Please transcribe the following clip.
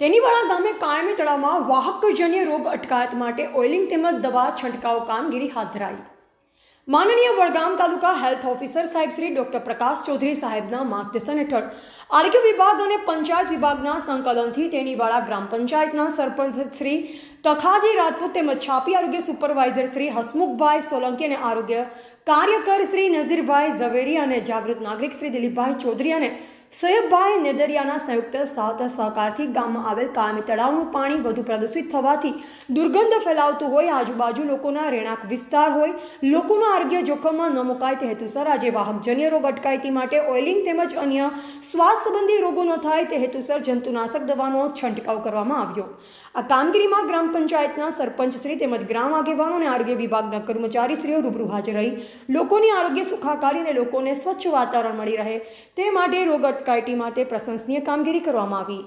તેનીવાળા ગામે કાયમી તળાવમાં વાહકજન્ય રોગ અટકાયત માટે ઓઇલિંગ તેમજ દવા છંટકાવ કામગીરી હાથ ધરાઈ. માનનીય વડગામ તાલુકા હેલ્થ ઓફિસર સાહેબ શ્રી ડોક્ટર પ્રકાશ ચૌધરી સાહેબના માર્ગદર્શન હેઠળ આરોગ્ય વિભાગ અને પંચાયત વિભાગના સંકલનથી તેનીવાળા ગ્રામ પંચાયતના સરપંચ શ્રી તખાજી રાજપૂત તેમજ છાપી આરોગ્ય સુપરવાઇઝર શ્રી હસમુખભાઈ સોલંકી અને આરોગ્ય કાર્યકર શ્રી નઝીરભાઈ ઝવેરી અને જાગૃત નાગરિક શ્રી દિલીપભાઈ ચૌધરી અને સૈયબભાઈ નેદરિયાના સંયુક્ત સાથ સહકારથી ગામમાં આવેલ કાયમી તળાવનું પાણી વધુ પ્રદૂષિત થવાથી દુર્ગંધ ફેલાવતું હોય, આજુબાજુ લોકોના રહેણાંક વિસ્તાર હોય, લોકોનું આરોગ્ય જોખમમાં ન મુકાય તે હેતુસર આજે વાહકજન્ય રોગ અટકાયતી માટે ઓઇલિંગ તેમજ અન્ય શ્વાસ સંબંધી રોગો ન થાય તે હેતુસર જંતુનાશક દવાનો છંટકાવ કરવામાં આવ્યો. આ કામગીરીમાં ગ્રામ પંચાયતના સરપંચ શ્રી તેમજ ગ્રામ આગેવાનો અને આરોગ્ય વિભાગના કર્મચારીશ્રીઓ રૂબરૂ હાજર રહી. લોકોની આરોગ્ય સુખાકારી અને લોકોને સ્વચ્છ વાતાવરણ મળી રહે તે માટે રોગ અટકાયતી માટે પ્રશંસનીય કામગીરી કરવામાં આવી.